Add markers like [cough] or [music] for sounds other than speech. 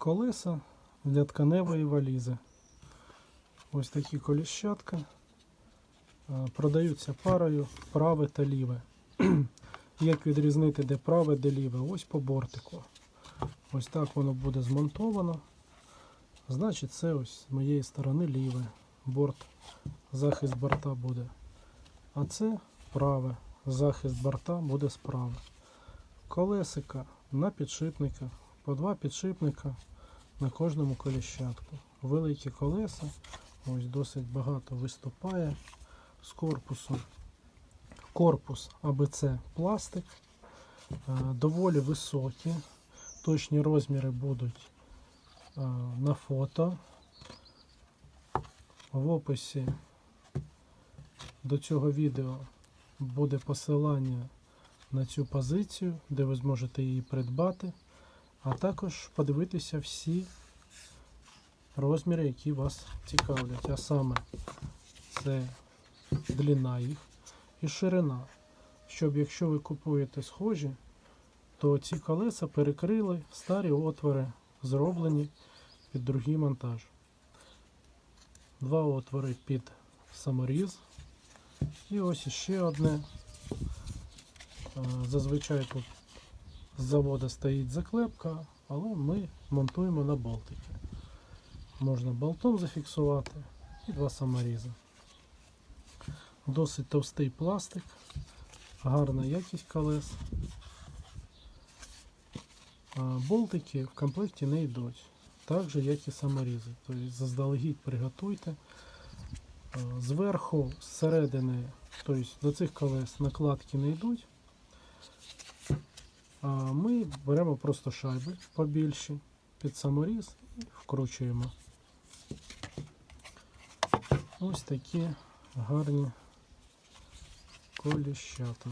колеса для тканевої валізи. Ось такі коліщатка. Е, Продаються парою праве та ліве. [clears throat] Як відрізнити, де праве, де ліве? Ось по бортику. Ось так воно буде змонтовано. Значить, це ось з моєї сторони ліве. Борт, захист борта буде. А це праве. Захист борта буде справа. Колесика на підшипниках. По два підшипника на кожному коліщатку. Великі колеса. Ось досить багато виступає з корпусу. Корпус АБЦ пластик. е, Доволі високі. Точні розміри будуть е, на фото. В описі до цього відео буде посилання на цю позицію, де ви зможете її придбати, а також подивитися всі розміри, які вас цікавлять. А саме це длина їх і ширина. Щоб якщо ви купуєте схожі, то ці колеса перекрили старі отвори, зроблені під другий монтаж. Два отвори під саморіз. І ось іще одне. Е, Зазвичай тут з заводу стоїть заклепка, але ми монтуємо на болтики. Можна болтом зафіксувати і два саморізи. Досить товстий пластик, гарна якість колес. А Болтики в комплекті не йдуть, так же як і саморізи. Тобто заздалегідь приготуйте. Зверху, зсередини, тобто до цих колес накладки не йдуть. Ми беремо просто шайби побільші під саморіз і вкручуємо. Ось такі гарні коліщата.